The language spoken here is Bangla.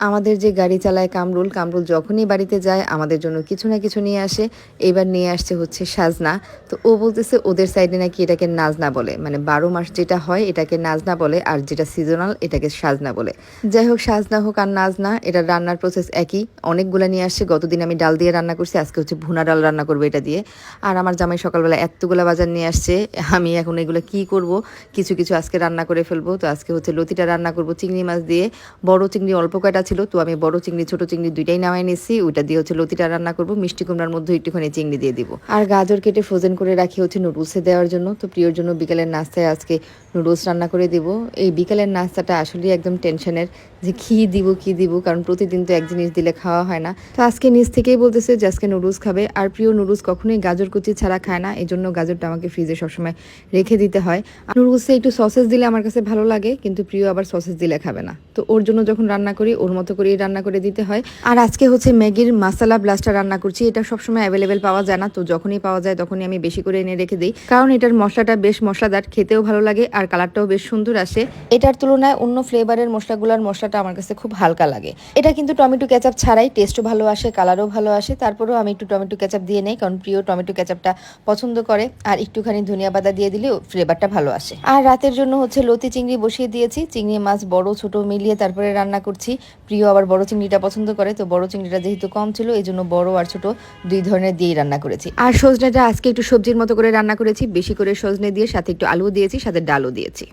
আমাদের যে গাড়ি চালায় কামরুল কামরুল যখনই বাড়িতে যায়, আমাদের জন্য কিছু না কিছু নিয়ে আসে। এবার নিয়ে আসছে হচ্ছে সাজনা। তো ও বলতেছে ওদের সাইডে নাকি এটাকে নাজনা বলে। মানে বারো মাস যেটা হয় এটাকে নাজনা বলে আর যেটা সিজনাল এটাকে সাজনা বলে। যাই হোক, সাজনা হোক আর নাজনা এটা রান্নার প্রসেস একই। অনেকগুলো নিয়ে আসছে। গতদিন আমি ডাল দিয়ে রান্না করছি, আজকে হচ্ছে ভুনা ডাল রান্না করব এটা দিয়ে। আর আমার জামাই সকালবেলা এতগুলো বাজার নিয়ে আসছে, আমি এখন এগুলো কি করব? কিছু কিছু আজকে রান্না করে ফেলব। তো আজকে হচ্ছে লতিটা রান্না করব চিংড়ি মাছ দিয়ে। বড় চিংড়ি অল্প কয়টা ছিল, তো আমি বড় চিংড়ি, ছোট চিংড়ি দুইটাই নামাই নিয়েছি ওইটা দিয়ে হচ্ছে লতিটা রান্না করব, মিষ্টি কুমড়ার মধ্যে একটুখানি চিংড়ি দিয়ে দিব। আর গাজর কেটে ফ্রোজেন করে রাখি হচ্ছে নুডলসে দেওয়ার জন্য। তো প্রিয়র জন্য বিকেলের নাস্তায় আজকে নুডলস রান্না করে দিব। এই বিকেলের নাস্তাটা আসলে একদম টেনশনের যে কি দিব কি দিব, কারণ প্রতিদিন তো এক জিনিস দিলে খাওয়া হয় না। তো আজকে নিজ থেকেই বলতেছে যে আজকে নুডলস খাবে। আর প্রিয়, নুডলস কখনোই গাজর কুচি ছাড়া খায় না। এই জন্য গাজরটা আমাকে ফ্রিজে সবসময় রেখে দিতে হয়। নুডলসে একটু সসেস দিলে আমার কাছে ভালো লাগে, কিন্তু প্রিয় আবার সসেস দিলে খাবে না। তো ওর জন্য যখন রান্না করি, ওর মতো করেই রান্না করে দিতে হয়। আর আজকে হচ্ছে ম্যাগির মাসালা ব্লাস্টার রান্না করছি। এটা সবসময় অ্যাভেলেবেল পাওয়া যায় না, তো যখনই পাওয়া যায় তখনই আমি বেশি করে এনে রেখে দিই। কারণ এটার মশলাটা বেশ মশলাদার, খেতেও ভালো লাগে আর কালারটাও বেশ সুন্দর আসে। এটার তুলনায় অন্য ফ্লেভারের মশলাগুলোর মশলাটা আমার কাছে খুব হালকা লাগে। এটা কিন্তু টমেটো কেচাপ ছাড়াই টেস্টও ভালো আসে কালারও ভালো আসে। তারপরেও আমি একটু টমেটো কেচাপ দিয়ে নেই, কারণ প্রিয় টমেটো কেচাপটা পছন্দ করে। আর একটুখানি ধনিয়া পাতা দিয়ে দিলেও ফ্লেভারটা ভালো আসে। আর রাতের জন্য হচ্ছে লতি চিংড়ি বসিয়ে দিয়েছি। চিংড়ি মাছ বড়, ছোট মিলিয়ে তারপরে রান্না করছি। প্রিয় আবার বড় চিংড়িটা পছন্দ করে, তো বড় চিংড়িটা যেহেতু কম ছিল এই জন্য বড় আর ছোট দুই ধরনের দিয়েই রান্না করেছি। আর সজনেটা আজকে একটু সবজির মতো করে রান্না করেছি, বেশি করে সজনে দিয়ে, সাথে একটু আলুও দিয়েছি, সাথে ডালও দিয়েছি।